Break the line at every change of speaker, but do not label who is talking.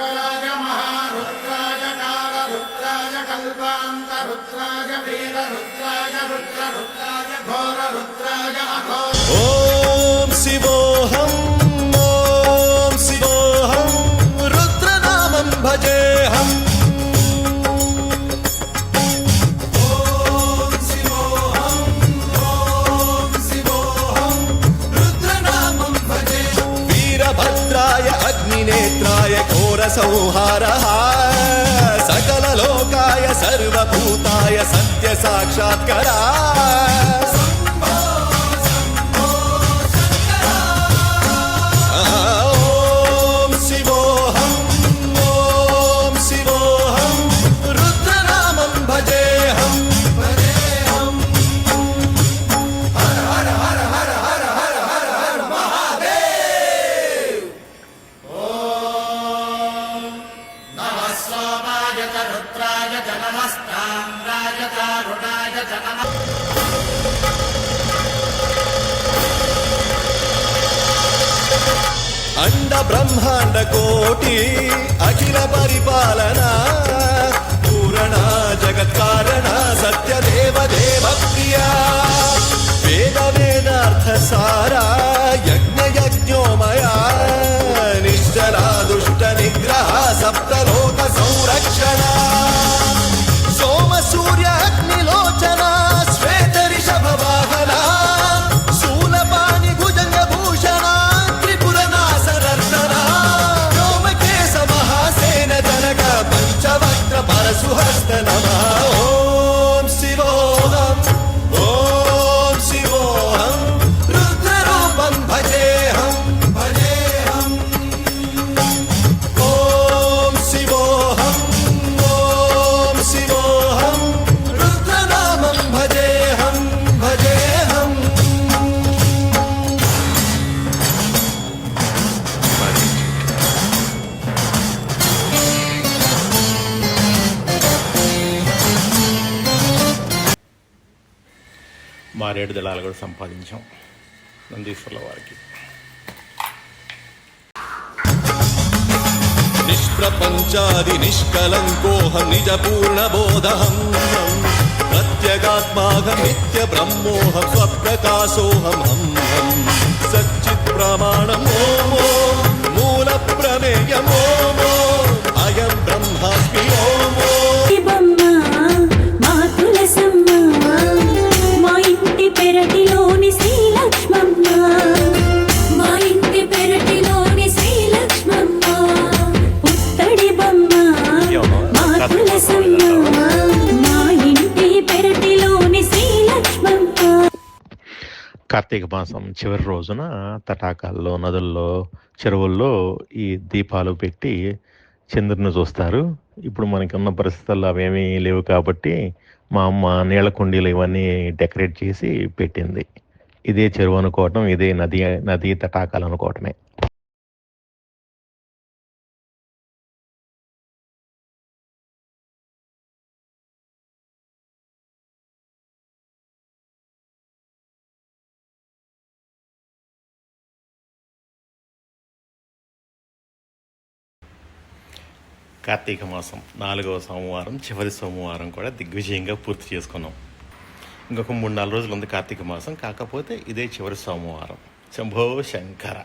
शङ्कराय महारुद्राय कालरुद्राय कल्पान्तरुद्राय वीररुद्राय रुद्ररुद्राय घोररुद्राय अघोर
ॐ शिवोऽहम् ॐ शिवोऽहम् रुद्रनामं भजेऽहम् ఘోర సంహార సకల లోకాయ
సర్వభూతాయ సత్య సాక్షాత్కరా रुद्राय च नमस्ताम्राय चारुणाय च नमः
అండ బ్రహ్మాండ కోటి అఖిల పరిపాలన పూరణ జగత్కారణ సత్యదేవ దేవ ప్రియ వేద వేదార్థ సారా యజ్ఞ యజ్ఞోమయ నిశ్చలా దుష్ట నిగ్రహ సప్తలోక సంరక్షణ
మారేడు దళాలు కూడా సంపాదించాం నందీశ్వర్ల వారికి.
నిష్ప్రపంచాది నిష్కలంకోహ నిజ పూర్ణ బోధహం ప్రత్యగాత్మాహం నిత్య బ్రహ్మోహం స్వప్రకాశోహం హం హం సచ్చిత్ ప్రమాణమో మూల ప్రమేయమో
కార్తీక మాసం చివరి రోజున తటాకాల్లో నదుల్లో చెరువుల్లో ఈ దీపాలు పెట్టి చంద్రుని చూస్తారు. ఇప్పుడు మనకి ఉన్న పరిస్థితుల్లో అవేమీ లేవు కాబట్టి మా అమ్మ నీళ్ళ కుండీలు ఇవన్నీ డెకరేట్ చేసి పెట్టింది. ఇదే చెరువు అనుకోవటం ఇదే నది నది తటాకాలు అనుకోవటమే. కార్తీక మాసం నాలుగవ సోమవారం చివరి సోమవారం కూడా దిగ్విజయంగా పూర్తి చేసుకున్నాం. ఇంకొక మూడు నాలుగు రోజులు ఉంది కార్తీక మాసం కాకపోతే ఇదే చివరి సోమవారం. శంభో శంకర.